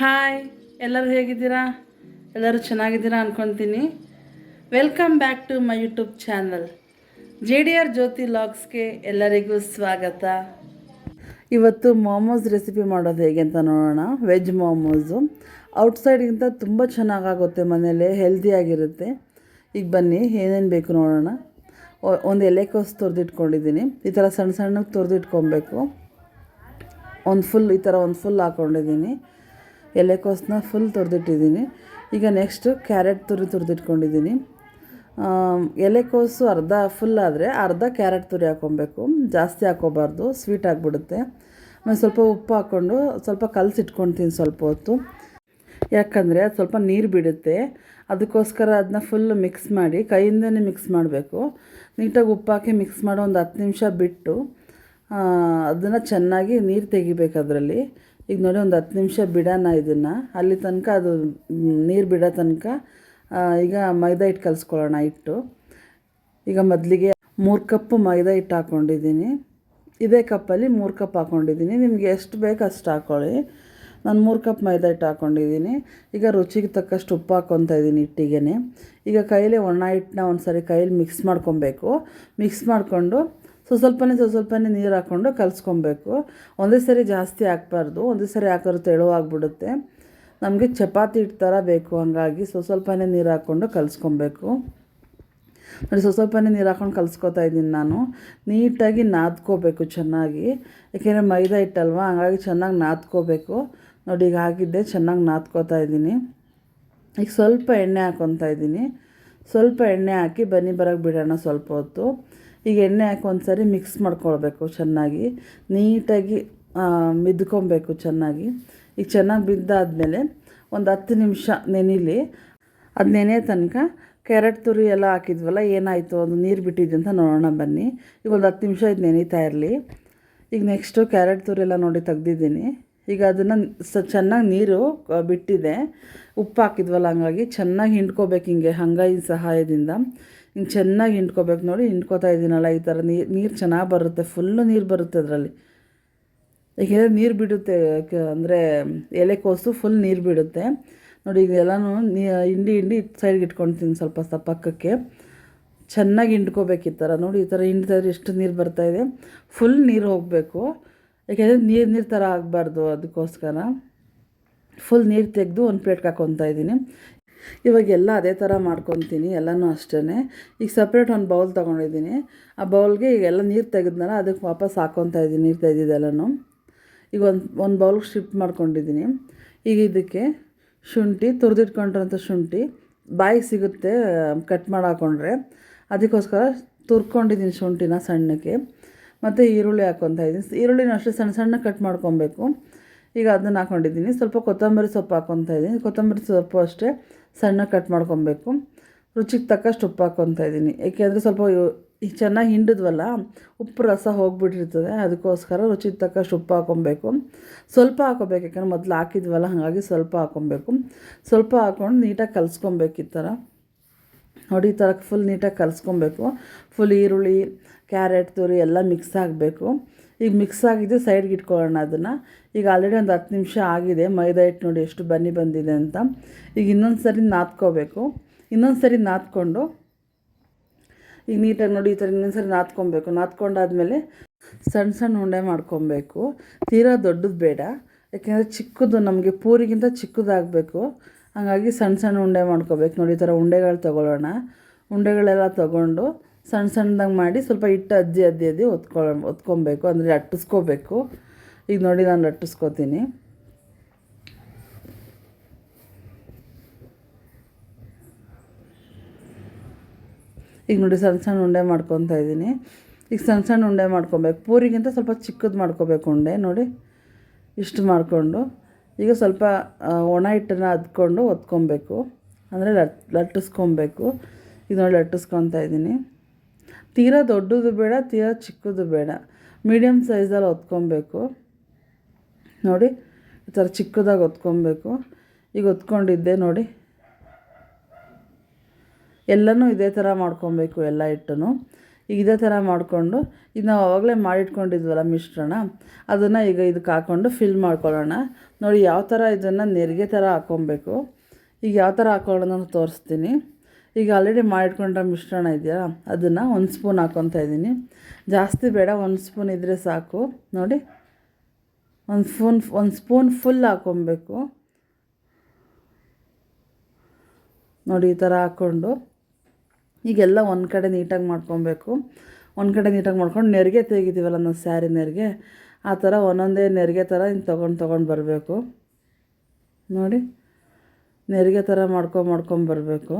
Hi ಎಲ್ಲರೂ ಹೇಗಿದ್ದೀರಾ? ಎಲ್ಲರೂ ಚೆನ್ನಾಗಿದ್ದೀರಾ ಅಂದ್ಕೊತೀನಿ welcome back to my YouTube channel J D R Jyothi ಲಾಗ್ಸ್ಗೆ ಎಲ್ಲರಿಗೂ ಸ್ವಾಗತ. ಇವತ್ತು ಮೋಮೋಸ್ ರೆಸಿಪಿ ಮಾಡೋದು ಹೇಗೆ ಅಂತ ನೋಡೋಣ. ವೆಜ್ ಮೋಮೋಸು ಔಟ್ಸೈಡ್ಗಿಂತ ತುಂಬ ಚೆನ್ನಾಗಾಗುತ್ತೆ ಮನೇಲಿ ಹೆಲ್ದಿಯಾಗಿರುತ್ತೆ ಈಗ ಬನ್ನಿ, ಏನೇನು ಬೇಕು ನೋಡೋಣ. ಒಂದು ಎಲೆಕೋಸು ತುರಿದಿಟ್ಕೊಂಡಿದ್ದೀನಿ. ಈ ಥರ ಸಣ್ಣ ಸಣ್ಣಗೆ ತುರಿದಿಟ್ಕೊಬೇಕು. ಒಂದು ಫುಲ್ ಈ ಥರ ಒಂದು ಫುಲ್ ಹಾಕ್ಕೊಂಡಿದ್ದೀನಿ ಎಲೆಕೋಸನ್ನ ಫುಲ್ ತುರಿದಿಟ್ಟಿದ್ದೀನಿ. ಈಗ ನೆಕ್ಸ್ಟು ಕ್ಯಾರೆಟ್ ತುರಿ ತುರಿದಿಟ್ಕೊಂಡಿದ್ದೀನಿ. ಎಲೆಕೋಸು ಅರ್ಧ ಫುಲ್ ಆದರೆ ಅರ್ಧ ಕ್ಯಾರೆಟ್ ತುರಿ ಹಾಕ್ಕೊಬೇಕು ಜಾಸ್ತಿ ಹಾಕ್ಕೋಬಾರ್ದು ಸ್ವೀಟ್ ಆಗಿಬಿಡುತ್ತೆ. ಆಮೇಲೆ ಸ್ವಲ್ಪ ಉಪ್ಪು ಹಾಕ್ಕೊಂಡು ಸ್ವಲ್ಪ ಕಲಸಿಟ್ಕೊಳ್ತೀನಿ ಸ್ವಲ್ಪ ಹೊತ್ತು. ಯಾಕಂದರೆ ಅದು ಸ್ವಲ್ಪ ನೀರು ಬಿಡುತ್ತೆ. ಅದಕ್ಕೋಸ್ಕರ ಅದನ್ನ ಫುಲ್ ಮಿಕ್ಸ್ ಮಾಡಿ, ಕೈಯಿಂದನೇ ಮಿಕ್ಸ್ ಮಾಡಬೇಕು. ನೀಟಾಗಿ ಉಪ್ಪು ಹಾಕಿ ಮಿಕ್ಸ್ ಮಾಡೋ ಒಂದು ಹತ್ತು ನಿಮಿಷ ಬಿಟ್ಟು ಅದನ್ನು ಚೆನ್ನಾಗಿ ನೀರು ತೆಗಿಬೇಕು ಅದರಲ್ಲಿ. ಈಗ ನೋಡಿ ಒಂದು ಹತ್ತು ನಿಮಿಷ ಬಿಡೋಣ ಇದನ್ನು. ಅಲ್ಲಿ ತನಕ ಅದು ನೀರು ಬಿಡೋ ತನಕ ಈಗ ಮೈದಾ ಹಿಟ್ಟು ಕಲಿಸ್ಕೊಳ್ಳೋಣ ಹಿಟ್ಟು. ಈಗ ಮೊದಲಿಗೆ ಮೂರು ಕಪ್ಪು ಮೈದಾ ಹಿಟ್ಟು ಹಾಕ್ಕೊಂಡಿದ್ದೀನಿ ಇದೇ ಕಪ್ಪಲ್ಲಿ ಮೂರು ಕಪ್ ಹಾಕ್ಕೊಂಡಿದ್ದೀನಿ ನಿಮಗೆ ಎಷ್ಟು ಬೇಕು ಅಷ್ಟು ಹಾಕ್ಕೊಳ್ಳಿ ನಾನು ಮೂರು ಕಪ್ ಮೈದಾ ಹಿಟ್ಟು ಹಾಕ್ಕೊಂಡಿದ್ದೀನಿ ಈಗ ರುಚಿಗೆ ತಕ್ಕಷ್ಟು ಉಪ್ಪು ಹಾಕ್ಕೊತಾ ಇದ್ದೀನಿ ಹಿಟ್ಟಿಗೆ ಈಗ ಕೈಯಲ್ಲಿ ಒಣ ಹಿಟ್ಟನ್ನ ಒಂದು ಸರಿ ಕೈಯಲ್ಲಿ ಮಿಕ್ಸ್ ಮಾಡ್ಕೊಬೇಕು. ಮಿಕ್ಸ್ ಮಾಡಿಕೊಂಡು ಸೊ ಸ್ವಲ್ಪನೇ ಸ್ವಲ್ಪ ಸ್ವಲ್ಪನೇ ನೀರು ಹಾಕ್ಕೊಂಡು ಕಲಿಸ್ಕೊಬೇಕು. ಒಂದೇ ಸರಿ ಜಾಸ್ತಿ ಹಾಕ್ಬಾರ್ದು. ಒಂದೇ ಸರಿ ಹಾಕಿದ್ರೆ ತೆಳುವಾಗ್ಬಿಡುತ್ತೆ ನಮಗೆ ಚಪಾತಿ ಹಿಟ್ಟು ಥರ ಬೇಕು ಹಂಗಾಗಿ. ಸ್ವಲ್ಪ ಸ್ವಲ್ಪನೇ ನೀರು ಹಾಕ್ಕೊಂಡು ಕಲಿಸ್ಕೊಬೇಕು. ನೋಡಿ ಸ್ವಲ್ಪ ಸ್ವಲ್ಪನೇ ನೀರು ಹಾಕ್ಕೊಂಡು ಕಲಿಸ್ಕೊತಾ ಇದ್ದೀನಿ ನಾನು. ನೀಟಾಗಿ ನಾದ್ಕೋಬೇಕು ಚೆನ್ನಾಗಿ. ಯಾಕೆಂದರೆ ಮೈದಾ ಹಿಟ್ಟಲ್ವಾ? ಹಂಗಾಗಿ ಚೆನ್ನಾಗಿ ನಾದ್ಕೋಬೇಕು. ನೋಡಿ, ಈಗ ಹಾಕಿದ್ದೆ ಚೆನ್ನಾಗಿ ನಾದ್ಕೋತಾ ಇದ್ದೀನಿ. ಈಗ ಸ್ವಲ್ಪ ಎಣ್ಣೆ ಹಾಕ್ಕೊತಾ ಇದ್ದೀನಿ. ಸ್ವಲ್ಪ ಎಣ್ಣೆ ಹಾಕಿ ಬನ್ನಿ ಬರೋಕ್ಕೆ ಬಿಡೋಣ ಸ್ವಲ್ಪ ಹೊತ್ತು. ಈಗ ಎಣ್ಣೆ ಹಾಕಿ ಒಂದು ಮಿಕ್ಸ್ ಮಾಡ್ಕೊಳ್ಬೇಕು ಚೆನ್ನಾಗಿ. ನೀಟಾಗಿ ಮಿದ್ಕೊಬೇಕು ಚೆನ್ನಾಗಿ. ಈಗ ಚೆನ್ನಾಗಿ ಬಿದ್ದಾದಮೇಲೆ ಒಂದು ಹತ್ತು ನಿಮಿಷ ನೆನಿಲಿ. ಅದು ನೆನೆ ತನಕ ಕ್ಯಾರೆಟ್ ತುರಿ ಎಲ್ಲ ಹಾಕಿದ್ವಲ್ಲ, ಏನಾಯಿತು, ಅದು ನೀರು ಬಿಟ್ಟಿದೆ ಅಂತ ನೋಡೋಣ ಬನ್ನಿ. ಈಗ ಒಂದು ಹತ್ತು ನಿಮಿಷ ಇದು ನೆನೀತಾ ಇರಲಿ. ಈಗ ನೆಕ್ಸ್ಟು ಕ್ಯಾರೆಟ್ ತುರಿ ಎಲ್ಲ ನೋಡಿ ತೆಗ್ದಿದ್ದೀನಿ. ಈಗ ಅದನ್ನು ಸ, ಚೆನ್ನಾಗಿ ನೀರು ಬಿಟ್ಟಿದೆ. ಉಪ್ಪು ಹಾಕಿದ್ವಲ್ಲ, ಹಂಗಾಗಿ ಚೆನ್ನಾಗಿ ಹಿಂಡ್ಕೋಬೇಕು ಹಿಂಗೆ ಹಂಗಾಯಿನ ಸಹಾಯದಿಂದ. ಹಿಂಗೆ ಚೆನ್ನಾಗಿ ಹಿಂಡ್ಕೋಬೇಕು ನೋಡಿ, ಹಿಂಡ್ಕೋತಾ ಇದ್ದೀನಲ್ಲ ಈ ಥರ ನೀರು ನೀರು ಚೆನ್ನಾಗಿ ಬರುತ್ತೆ ಫುಲ್ಲು ನೀರು ಬರುತ್ತೆ ಅದರಲ್ಲಿ. ಏಕೆಂದರೆ ನೀರು ಬಿಡುತ್ತೆ ಅಂದರೆ ಎಲೆಕೋಸು ಫುಲ್ ನೀರು ಬಿಡುತ್ತೆ. ನೋಡಿ ಇದೆಲ್ಲನೂ ನೀ, ಹಿಂಡಿ ಹಿಂಡಿ ಸೈಡ್ಗೆ ಇಟ್ಕೊಳ್ತೀನಿ ಸ್ವಲ್ಪ ಸ್ವಲ್ಪ ಪಕ್ಕಕ್ಕೆ. ಚೆನ್ನಾಗಿ ಹಿಂಡ್ಕೋಬೇಕು ಈ ಥರ. ನೋಡಿ ಈ ಥರ ಹಿಂಡ್ತಾ ಇದ್ರೆ ಎಷ್ಟು ನೀರು ಬರ್ತಾಯಿದೆ ಫುಲ್ ನೀರು ಹೋಗಬೇಕು. ಯಾಕೆಂದರೆ ನೀರು ನೀರು ಥರ ಆಗಬಾರ್ದು ಅದಕ್ಕೋಸ್ಕರ. ಫುಲ್ ನೀರು ತೆಗೆದು ಒಂದು ಪ್ಲೇಟ್ಗೆ ಹಾಕ್ಕೊತಾ ಇದ್ದೀನಿ ಇವಾಗ ಎಲ್ಲ ಅದೇ ಥರ ಮಾಡ್ಕೊತೀನಿ, ಎಲ್ಲನೂ ಅಷ್ಟೇ ಈಗ ಸಪ್ರೇಟ್ ಒಂದು ಬೌಲ್ ತೊಗೊಂಡಿದ್ದೀನಿ. ಆ ಬೌಲ್ಗೆ ಈಗ ಎಲ್ಲ ನೀರು ತೆಗೆದ್ನಲ್ಲ, ಅದಕ್ಕೆ ವಾಪಸ್ ಹಾಕ್ಕೊತಾ ಇದ್ದೀನಿ, ನೀರು ತೆಗೆದಿದ್ದೆಲ್ಲನೂ. ಈಗ ಒಂದು ಒಂದು ಬೌಲ್ಗೆ ಶಿಫ್ಟ್ ಮಾಡ್ಕೊಂಡಿದ್ದೀನಿ. ಈಗ ಇದಕ್ಕೆ ಶುಂಠಿ, ತುರಿದಿಟ್ಕೊಂಡಿರೋಂಥ ಶುಂಠಿ, ಬಾಯಿಗೆ ಸಿಗುತ್ತೆ ಕಟ್ ಮಾಡಿ ಹಾಕೊಂಡ್ರೆ. ಅದಕ್ಕೋಸ್ಕರ ತುರ್ಕೊಂಡಿದ್ದೀನಿ ಶುಂಠಿನ ಸಣ್ಣಕ್ಕೆ. ಮತ್ತು ಈರುಳ್ಳಿ ಹಾಕೊತಾ ಇದ್ದೀನಿ. ಈರುಳ್ಳಿನ ಅಷ್ಟೇ ಸಣ್ಣ ಸಣ್ಣ ಕಟ್ ಮಾಡ್ಕೊಬೇಕು. ಈಗ ಅದನ್ನು ಹಾಕ್ಕೊಂಡಿದ್ದೀನಿ ಸ್ವಲ್ಪ ಕೊತ್ತಂಬರಿ ಸೊಪ್ಪು ಹಾಕ್ಕೊತಾ ಇದ್ದೀನಿ. ಕೊತ್ತಂಬರಿ ಸೊಪ್ಪು ಅಷ್ಟೇ. ಸಣ್ಣ ಕಟ್ ಮಾಡ್ಕೊಬೇಕು. ರುಚಿಗೆ ತಕ್ಕಷ್ಟು ಉಪ್ಪು ಹಾಕ್ಕೊತಾ ಇದ್ದೀನಿ. ಏಕೆಂದರೆ ಸ್ವಲ್ಪ ಚೆನ್ನಾಗಿ ಹಿಂಡಿದ್ವಲ್ಲ, ಉಪ್ಪು ರಸ ಹೋಗ್ಬಿಟ್ಟಿರ್ತದೆ, ಅದಕ್ಕೋಸ್ಕರ ರುಚಿಗೆ ತಕ್ಕಷ್ಟು ಉಪ್ಪು ಹಾಕೊಬೇಕು. ಸ್ವಲ್ಪ ಹಾಕೋಬೇಕು, ಯಾಕಂದ್ರೆ ಮೊದಲು ಹಾಕಿದ್ವಲ್ಲ, ಹಾಗಾಗಿ ಸ್ವಲ್ಪ ಹಾಕೊಬೇಕು. ಸ್ವಲ್ಪ ಹಾಕ್ಕೊಂಡು ನೀಟಾಗಿ ಕಲಿಸ್ಕೊಬೇಕು ಈ ಥರ ನೋಡಿ, ಈ ಥರ ಫುಲ್ ನೀಟಾಗಿ ಕಲಿಸ್ಕೊಬೇಕು. ಫುಲ್ ಈರುಳ್ಳಿ, ಕ್ಯಾರೆಟ್, ತುರಿ ಎಲ್ಲ ಮಿಕ್ಸ್ ಆಗಬೇಕು. ಈಗ ಮಿಕ್ಸ್ ಆಗಿದೆ ಸೈಡ್ಗೆ ಇಟ್ಕೊಳ್ಳೋಣ ಅದನ್ನು. ಈಗ ಆಲ್ರೆಡಿ ಒಂದು ಹತ್ತು ನಿಮಿಷ ಆಗಿದೆ. ಮೈದಾ ಹಿಟ್ಟು ನೋಡಿ ಎಷ್ಟು ಬನ್ನಿ ಬಂದಿದೆ ಅಂತ. ಈಗ ಇನ್ನೊಂದು ಸರಿ ನಾದ್ಕೋಬೇಕು. ಇನ್ನೊಂದು ಸರಿ ನಾದ್ಕೊಂಡು ಈಗ ನೀಟಾಗಿ ನೋಡಿ ಈ ಥರ ಇನ್ನೊಂದು ಸರಿ ನಾದ್ಕೊಬೇಕು. ನಾದ್ಕೊಂಡಾದ್ಮೇಲೆ ಸಣ್ಣ ಸಣ್ಣ ಉಂಡೆ ಮಾಡ್ಕೊಬೇಕು. ತೀರಾ ದೊಡ್ಡದು ಬೇಡ. ಯಾಕೆಂದರೆ ಚಿಕ್ಕದು ನಮಗೆ ಪೂರಿಗಿಂತ ಚಿಕ್ಕದಾಗಬೇಕು. ಹಾಗಾಗಿ ಸಣ್ಣ ಸಣ್ಣ ಉಂಡೆ ಮಾಡ್ಕೋಬೇಕು. ನೋಡಿ ಈ ಥರ ಉಂಡೆಗಳು ತೊಗೊಳ್ಳೋಣ. ಉಂಡೆಗಳೆಲ್ಲ ತೊಗೊಂಡು ಸಣ್ಣ ಸಣ್ಣದಾಗಿ ಮಾಡಿ ಸ್ವಲ್ಪ ಹಿಟ್ಟು ಅಜ್ಜಿ ಅದ್ದಿ ಅದ್ದಿ ಒತ್ಕೊಳ ಒತ್ಕೊಬೇಕು ಅಂದರೆ ಅಟ್ಟಿಸ್ಕೋಬೇಕು. ಈಗ ನೋಡಿ ನಾನು ಅಟ್ಟಿಸ್ಕೋತೀನಿ. ಈಗ ನೋಡಿ ಸಣ್ಣ ಸಣ್ಣ ಉಂಡೆ ಮಾಡ್ಕೊತಾ ಇದ್ದೀನಿ. ಈಗ ಸಣ್ಣ ಸಣ್ಣ ಉಂಡೆ ಮಾಡ್ಕೊಬೇಕು. ಪೂರಿಗಿಂತ ಸ್ವಲ್ಪ ಚಿಕ್ಕದು ಮಾಡ್ಕೋಬೇಕು ಉಂಡೆ. ನೋಡಿ ಇಷ್ಟು ಮಾಡಿಕೊಂಡು. ಈಗ ಸ್ವಲ್ಪ ಒಣ ಹಿಟ್ಟನ್ನು ಅದ್ಕೊಂಡು ಒತ್ಕೊಬೇಕು ಅಂದರೆ ಲಟ್, ಲಟ್ಟಿಸ್ಕೊಬೇಕು. ಈಗ ನೋಡಿ ಲಟ್ಟಿಸ್ಕೊತಾ ಇದ್ದೀನಿ. ತೀರಾ ದೊಡ್ಡದು ಬೇಡ, ತೀರಾ ಚಿಕ್ಕದು ಬೇಡ. ಮೀಡಿಯಮ್ ಸೈಜಲ್ಲಿ ಹೊತ್ಕೊಬೇಕು. ನೋಡಿ, ಈ ಥರ ಚಿಕ್ಕದಾಗಿ ಹೊತ್ಕೊಬೇಕು. ಈಗ ಹೊತ್ಕೊಂಡಿದ್ದೆ ನೋಡಿ. ಎಲ್ಲನೂ ಇದೇ ಥರ ಮಾಡ್ಕೊಬೇಕು, ಎಲ್ಲ ಹಿಟ್ಟನ್ನು ಈಗ ಇದೇ ಥರ ಮಾಡಿಕೊಂಡು ಈಗ ನಾವು ಆವಾಗಲೇ ಮಾಡಿಟ್ಕೊಂಡಿದ್ವಲ್ಲ ಮಿಶ್ರಣ, ಅದನ್ನು ಈಗ ಇದಕ್ಕೆ ಹಾಕ್ಕೊಂಡು ಫಿಲ್ ಮಾಡ್ಕೊಳ್ಳೋಣ. ನೋಡಿ, ಯಾವ ಥರ ಇದನ್ನು ನೆರಿಗೆ ಥರ ಹಾಕ್ಕೊಬೇಕು ಈಗ ಯಾವ ಥರ ಹಾಕೊಳ್ಳೋಣ ತೋರಿಸ್ತೀನಿ. ಈಗ ಆಲ್ರೆಡಿ ಮಾಡಿಟ್ಕೊಂಡ್ರೆ ಮಿಶ್ರಣ ಇದೆಯಾ? ಅದನ್ನು ಒಂದು ಸ್ಪೂನ್ ಹಾಕ್ಕೊತಾ ಇದ್ದೀನಿ. ಜಾಸ್ತಿ ಬೇಡ, ಒಂದು ಸ್ಪೂನ್ ಇದ್ದರೆ ಸಾಕು. ನೋಡಿ. ಒಂದು ಸ್ಪೂನ್ ಒಂದು ಸ್ಪೂನ್ ಫುಲ್ ಹಾಕ್ಕೊಬೇಕು ನೋಡಿ, ಈ ಥರ ಹಾಕ್ಕೊಂಡು ಈಗೆಲ್ಲ ಒಂದು ಕಡೆ ನೀಟಾಗಿ ಮಾಡ್ಕೊಬೇಕು. ಒಂದು ಕಡೆ ನೀಟಾಗಿ ಮಾಡ್ಕೊಂಡು ನೆರಿಗೆ ತೆಗಿತೀವಲ್ಲ ನಾವು ಸ್ಯಾರಿ ನೆರಿಗೆ? ಆ ಥರ ಒಂದೊಂದೇ ನೆರಿಗೆ ಥರ ಹಿಂಗೆ ತೊಗೊಂಡು ತೊಗೊಂಡು ಬರಬೇಕು. ನೋಡಿ. ನೆರಿಗೆ ಥರ ಮಾಡ್ಕೊಂಡು ಮಾಡ್ಕೊಂಡು ಬರಬೇಕು.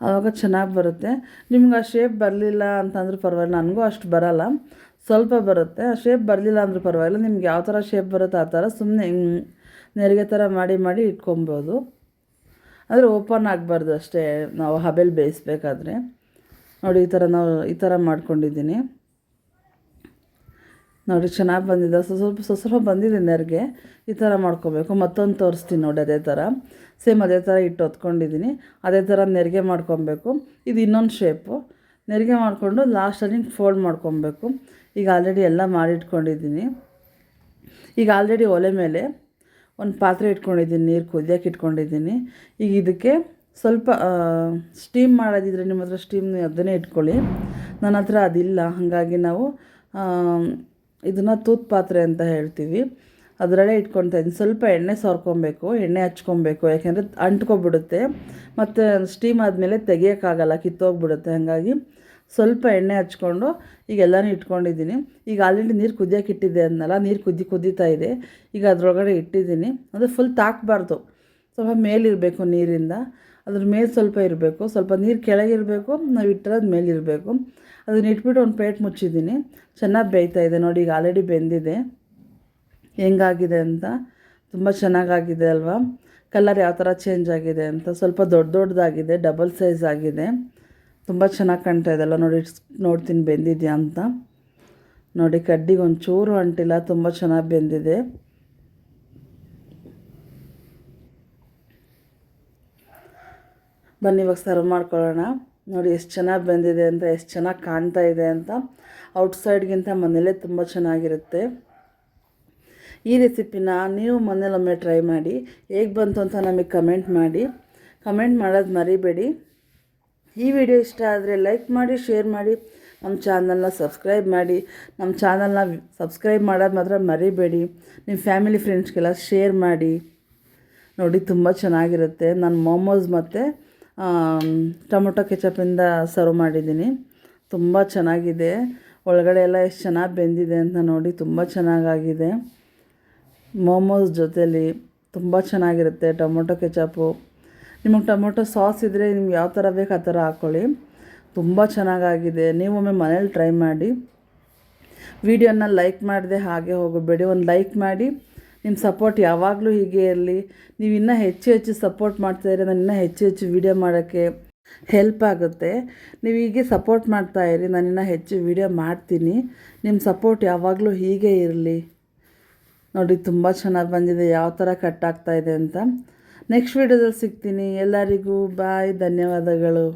ಆವಾಗ ಚೆನ್ನಾಗಿ ಬರುತ್ತೆ. ನಿಮ್ಗೆ ಆ ಶೇಪ್ ಬರಲಿಲ್ಲ ಅಂತಂದ್ರೆ ಪರವಾಗಿಲ್ಲ. ನನಗೂ ಅಷ್ಟು ಬರಲ್ಲ. ಸ್ವಲ್ಪ ಬರುತ್ತೆ. ಆ ಶೇಪ್ ಬರಲಿಲ್ಲ ಅಂದರೂ ಪರವಾಗಿಲ್ಲ. ನಿಮ್ಗೆ ಯಾವ ಥರ ಶೇಪ್ ಬರುತ್ತೆ ಆ ಥರ ಸುಮ್ಮನೆ ನೆರಿಗೆ ಥರ ಮಾಡಿ ಮಾಡಿ ಇಟ್ಕೊಬೋದು. ಆದರೆ ಓಪನ್ ಆಗಬಾರ್ದು ಅಷ್ಟೇ. ನಾವು ಹಬೆಲ್ ಬೇಯಿಸ್ಬೇಕಾದ್ರೆ. ನೋಡಿ ಈ ಥರ ನಾವು ಈ ಥರ ಮಾಡ್ಕೊಂಡಿದ್ದೀನಿ. ನೋಡಿ ಚೆನ್ನಾಗಿ ಬಂದಿದೆ ಸ್ವಲ್ಪ ಸ್ವಲ್ಪ ಬಂದಿದೆ ನೆರಿಗೆ, ಈ ಥರ ಮಾಡ್ಕೋಬೇಕು. ಮತ್ತೊಂದು ತೋರಿಸ್ತೀನಿ ನೋಡಿ ಅದೇ ಥರ ಸೇಮ್ ಅದೇ ಥರ ಇಟ್ಟು ಹೊತ್ಕೊಂಡಿದ್ದೀನಿ ಅದೇ ಥರ ನೆರಿಗೆ ಮಾಡ್ಕೊಬೇಕು. ಇದು ಇನ್ನೊಂದು ಶೇಪು ನೆರಿಗೆ ಮಾಡಿಕೊಂಡು ಲಾಸ್ಟಲ್ಲಿ ಫೋಲ್ಡ್ ಮಾಡ್ಕೊಬೇಕು. ಈಗ ಆಲ್ರೆಡಿ ಎಲ್ಲ ಮಾಡಿಟ್ಕೊಂಡಿದ್ದೀನಿ ಈಗ ಆಲ್ರೆಡಿ ಒಲೆ ಮೇಲೆ ಒಂದು ಪಾತ್ರೆ ಇಟ್ಕೊಂಡಿದ್ದೀನಿ ನೀರು ಕುದಿಯೋಕೆ ಇಟ್ಕೊಂಡಿದ್ದೀನಿ ಈಗ ಇದಕ್ಕೆ ಸ್ವಲ್ಪ ಸ್ಟೀಮ್ ಮಾಡೋದಿದ್ರೆ ನಿಮ್ಮ ಹತ್ರ ಸ್ಟೀಮ್ ಅದನ್ನೇ ಇಟ್ಕೊಳ್ಳಿ. ನನ್ನ ಹತ್ರ ಅದಿಲ್ಲ. ಹಾಗಾಗಿ ನಾವು ಇದನ್ನು ತೂತ್ ಪಾತ್ರೆ ಅಂತ ಹೇಳ್ತೀವಿ. ಅದರಲ್ಲೇ ಇಟ್ಕೊಳ್ತಾ ಇದ್ದೀನಿ. ಸ್ವಲ್ಪ ಎಣ್ಣೆ ಸೋರ್ಕೊಬೇಕು, ಎಣ್ಣೆ ಹಚ್ಕೊಬೇಕು. ಯಾಕೆಂದರೆ ಅಂಟ್ಕೊಬಿಡುತ್ತೆ. ಮತ್ತು ಸ್ಟೀಮ್ ಆದಮೇಲೆ ತೆಗಿಯೋಕ್ಕಾಗಲ್ಲ, ಕಿತ್ತೋಗ್ಬಿಡುತ್ತೆ. ಹಾಗಾಗಿ ಸ್ವಲ್ಪ ಎಣ್ಣೆ ಹಚ್ಕೊಂಡು ಈಗ ಎಲ್ಲನೂ ಇಟ್ಕೊಂಡಿದ್ದೀನಿ. ಈಗ ಆಲ್ರೆಡಿ ನೀರು ಕುದಿಯೋಕೆ ಇಟ್ಟಿದ್ದೆ ಅಂದಲ್ಲ ನೀರು ಕುದಿ ಕುದೀತಾ ಇದೆ. ಈಗ ಅದರೊಳಗಡೆ ಇಟ್ಟಿದ್ದೀನಿ. ಅದು ಫುಲ್ ತಾಕಬಾರ್ದು. ಸ್ವಲ್ಪ ಮೇಲಿರಬೇಕು ನೀರಿಂದ. ಅದ್ರ ಮೇಲೆ ಸ್ವಲ್ಪ ಇರಬೇಕು. ಸ್ವಲ್ಪ ನೀರು ಕೆಳಗಿರಬೇಕು ನಾವು ಇಟ್ಟಿರೋದು ಮೇಲಿರಬೇಕು ಅದನ್ನ ಇಟ್ಬಿಟ್ಟು ಒಂದು ಪ್ಲೇಟ್ ಮುಚ್ಚಿದ್ದೀನಿ. ಚೆನ್ನಾಗಿ ಬೇಯ್ತಾ ಇದೆ ನೋಡಿ, ಈಗ ಆಲ್ರೆಡಿ ಬೆಂದಿದೆ. ಹೆಂಗಾಗಿದೆ ಅಂತ? ತುಂಬ ಚೆನ್ನಾಗಾಗಿದೆ ಅಲ್ವಾ? ಕಲರ್ ಯಾವ ಥರ ಚೇಂಜ್ ಆಗಿದೆ ಅಂತ? ಸ್ವಲ್ಪ ದೊಡ್ಡ ದೊಡ್ಡದಾಗಿದೆ ಡಬಲ್ ಸೈಜ್ ಆಗಿದೆ. ತುಂಬ ಚೆನ್ನಾಗಿ ಕಾಣ್ತಾ ಇದೆಲ್ಲ ನೋಡಿ, ನೋಡ್ತೀನಿ, ಬೆಂದಿದೆಯಾ ಅಂತ. ನೋಡಿ, ಕಡ್ಡಿಗೆ ಒಂಚೂರು ಅಂಟಿಲ್ಲ, ತುಂಬ ಚೆನ್ನಾಗಿ ಬೆಂದಿದೆ. ಬನ್ನಿ, ಇವಾಗ ಸರ್ವ್ ಮಾಡ್ಕೊಳ್ಳೋಣ. ನೋಡಿ ಎಷ್ಟು ಚೆನ್ನಾಗಿ ಬಂದಿದೆ ಅಂತ, ಎಷ್ಟು ಚೆನ್ನಾಗಿ ಕಾಣ್ತಾ ಇದೆ ಅಂತ. ಔಟ್ಸೈಡ್ಗಿಂತ ಮನೇಲೇ ತುಂಬ ಚೆನ್ನಾಗಿರುತ್ತೆ. ಈ ರೆಸಿಪಿನ ನೀವು ಮನೇಲೊಮ್ಮೆ ಟ್ರೈ ಮಾಡಿ. ಹೇಗೆ ಬಂತು ಅಂತ ನಮಗೆ ಕಮೆಂಟ್ ಮಾಡಿ. ಕಮೆಂಟ್ ಮಾಡೋದು ಮರಿಬೇಡಿ. ಈ ವಿಡಿಯೋ ಇಷ್ಟ ಆದರೆ ಲೈಕ್ ಮಾಡಿ, ಶೇರ್ ಮಾಡಿ. ನಮ್ಮ ಚಾನಲ್ನ ಸಬ್ಸ್ಕ್ರೈಬ್ ಮಾಡಿ. ನಮ್ಮ ಚಾನಲ್ನ ಸಬ್ಸ್ಕ್ರೈಬ್ ಮಾಡೋದು ಮಾತ್ರ ಮರಿಬೇಡಿ. ನಿಮ್ಮ ಫ್ಯಾಮಿಲಿ ಫ್ರೆಂಡ್ಸ್ಗೆಲ್ಲ ಶೇರ್ ಮಾಡಿ. ನೋಡಿ ತುಂಬ ಚೆನ್ನಾಗಿರುತ್ತೆ. ನಾನು ಮೋಮೋಸ್ ಮತ್ತು ಟೊಮೊಟೊ ಕೆಚಪಿಂದ ಸರ್ವ್ ಮಾಡಿದ್ದೀನಿ. ತುಂಬ ಚೆನ್ನಾಗಿದೆ. ಒಳಗಡೆ ಎಲ್ಲ ಎಷ್ಟು ಚೆನ್ನಾಗಿ ಬೆಂದಿದೆ ಅಂತ ನೋಡಿ ತುಂಬ ಚೆನ್ನಾಗಾಗಿದೆ. ಮೋಮೋಸ್ ಜೊತೇಲಿ ತುಂಬ ಚೆನ್ನಾಗಿರುತ್ತೆ ಟೊಮೊಟೊ ಕೆಚಪು ನಿಮಗೆ ಟೊಮೊಟೊ ಸಾಸ್ ಇದ್ದರೆ ನಿಮ್ಗೆ ಯಾವ ಥರ ಬೇಕು ಆ ಥರ ಹಾಕ್ಕೊಳ್ಳಿ ತುಂಬ ಚೆನ್ನಾಗಾಗಿದೆ. ನೀವೊಮ್ಮೆ ಮನೇಲಿ ಟ್ರೈ ಮಾಡಿ. ವಿಡಿಯೋನ ಲೈಕ್ ಮಾಡಿದೆ ಹಾಗೆ ಹೋಗಬೇಡಿ. ಒಂದು ಲೈಕ್ ಮಾಡಿ. ನಿಮ್ಮ ಸಪೋರ್ಟ್ ಯಾವಾಗಲೂ ಹೀಗೆ ಇರಲಿ. ನೀವು ಇನ್ನೂ ಹೆಚ್ಚು ಹೆಚ್ಚು ಸಪೋರ್ಟ್ ಮಾಡ್ತಾಯಿದ್ರೆ ನಾನು ಇನ್ನೂ ಹೆಚ್ಚು ಹೆಚ್ಚು ವೀಡಿಯೋ ಮಾಡೋಕ್ಕೆ ಹೆಲ್ಪ್ ಆಗುತ್ತೆ. ನೀವು ಹೀಗೆ ಸಪೋರ್ಟ್ ಮಾಡ್ತಾಯಿರಿ ನಾನು ಇನ್ನೂ ಹೆಚ್ಚು ವೀಡಿಯೋ ಮಾಡ್ತೀನಿ. ನಿಮ್ಮ ಸಪೋರ್ಟ್ ಯಾವಾಗಲೂ ಹೀಗೆ ಇರಲಿ. ನೋಡಿ, ತುಂಬ ಚೆನ್ನಾಗಿ ಬಂದಿದೆ, ಯಾವ ಥರ ಕಟ್ ಆಗ್ತಾಯಿದೆ ಅಂತ. ನೆಕ್ಸ್ಟ್ ವೀಡಿಯೋದಲ್ಲಿ ಸಿಗ್ತೀನಿ. ಎಲ್ಲರಿಗೂ ಬಾಯ್ ಧನ್ಯವಾದಗಳು.